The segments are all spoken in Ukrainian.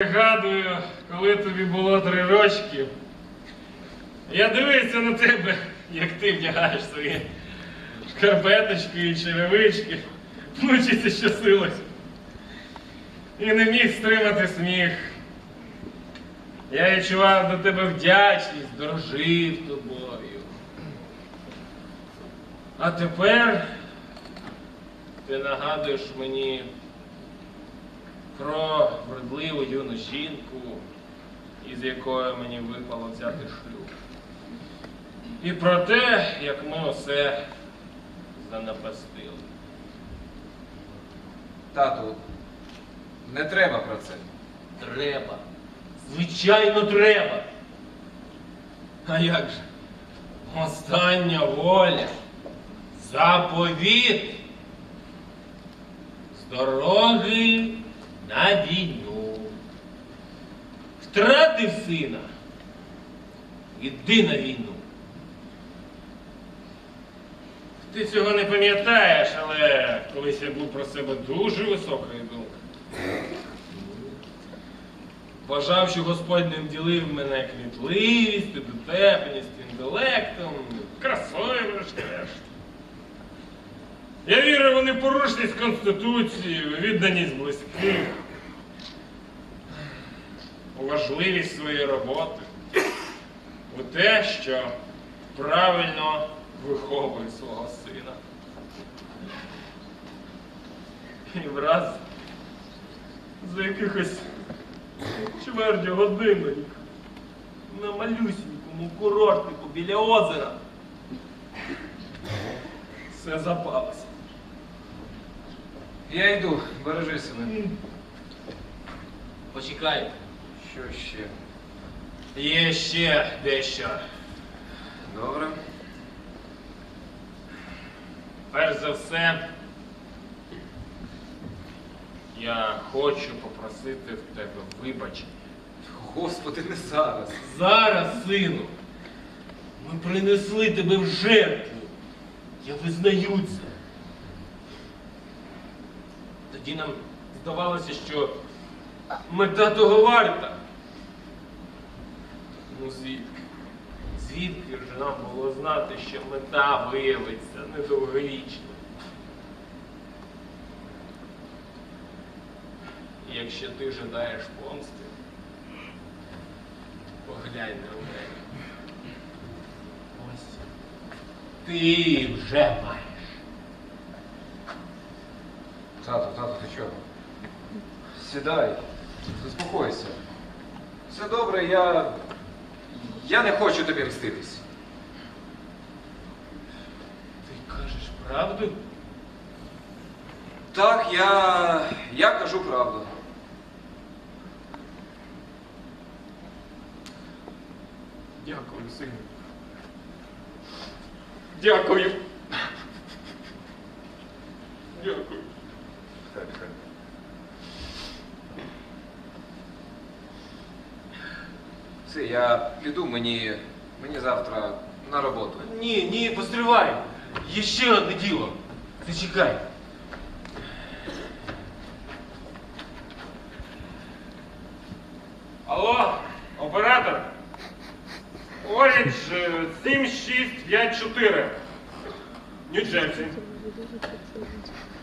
Пригадую, коли тобі було три рочки, я дивився на тебе, як ти вдягаєш свої шкарпеточки і черевички, мучиться щасилось. І не міг стримати сміх. Я відчував до тебе вдячність, дорожив тобою. А тепер ти нагадуєш мені про вродливу юну жінку, із якою мені випало взяти шлюб. І про те, як ми усе занапастили. Тату, не треба про це. Треба. Звичайно, треба. А як же? Остання воля. Заповіт. З дороги на війну. Втратив сина. Іди на війну. Ти цього не пам'ятаєш, але колись я був про себе дуже високої думки. Вважав, що Господь не вділив мене кмітливістю, дотепністю, інтелектом, красою, врешті-решт. Вірив непорушність Конституції, відданість близьких, важливість своєї роботи, у те, що правильно виховує свого сина. І враз за якихось чверть години на малюсінькому курортику біля озера. Все запалося. Я йду, бережи себе. Почекай, Що ще? є ще дещо. Добре. Перш за все, я хочу попросити в тебе вибачення. Господи, не зараз. Зараз, сину, ми принесли тебе в жертву. Я визнаю це. Тоді нам здавалося, що мета того варта. Ну звідки? Звідки ж нам було знати, що мета виявиться недовговічною? І Якщо ти жадаєш помсти, Поглянь на мене. Ось. Ти вже маєш. Тату, тату, ти чого? Сідай, заспокойся. Все добре, я. Я не хочу тобі мститись. Ти кажеш правду? Так, я. я кажу правду. Дякую, сину. Дякую. Дякую. Так, так. Все, я піду, мені. мені завтра на роботу. Ні, ні, постривай. Є ще одне діло. Зачекай. Алло, оператор. Орідж 7654. Нью-Джерсі.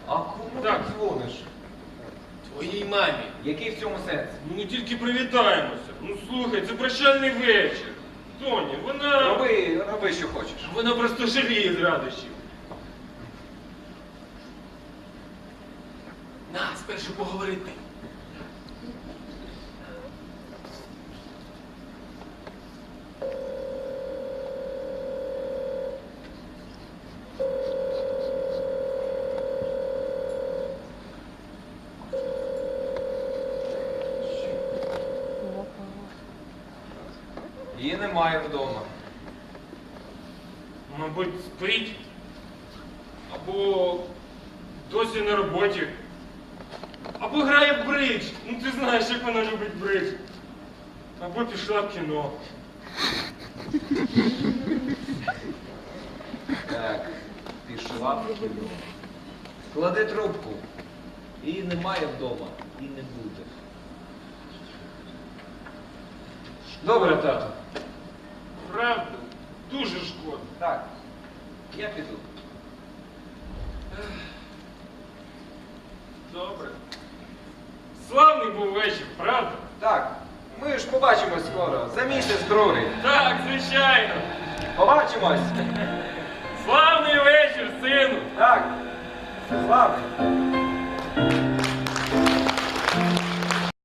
А кому Так. ти дзвониш? Твоїй мамі. Який в цьому сенс? Ну ми тільки привітаємося. Ну слухай, це прощальний вечір. Тоні, вона. Роби, роби, що хочеш. Вона просто жаліє з радощів. На, спершу поговорити. Її немає вдома. Мабуть, спить. Або досі на роботі. Або грає в бридж. Ну ти знаєш, як вона любить бридж. Або пішла в кіно. Так, пішла в кіно. Клади трубку. Її немає вдома і не буде. Добре, тато. Правда, дуже шкода. Так, я піду. Добре. Славний був вечір, правда? Так, ми ж побачимось скоро, за місяць другий. Так, звичайно. Побачимось! Славний вечір, сину. Так, славний.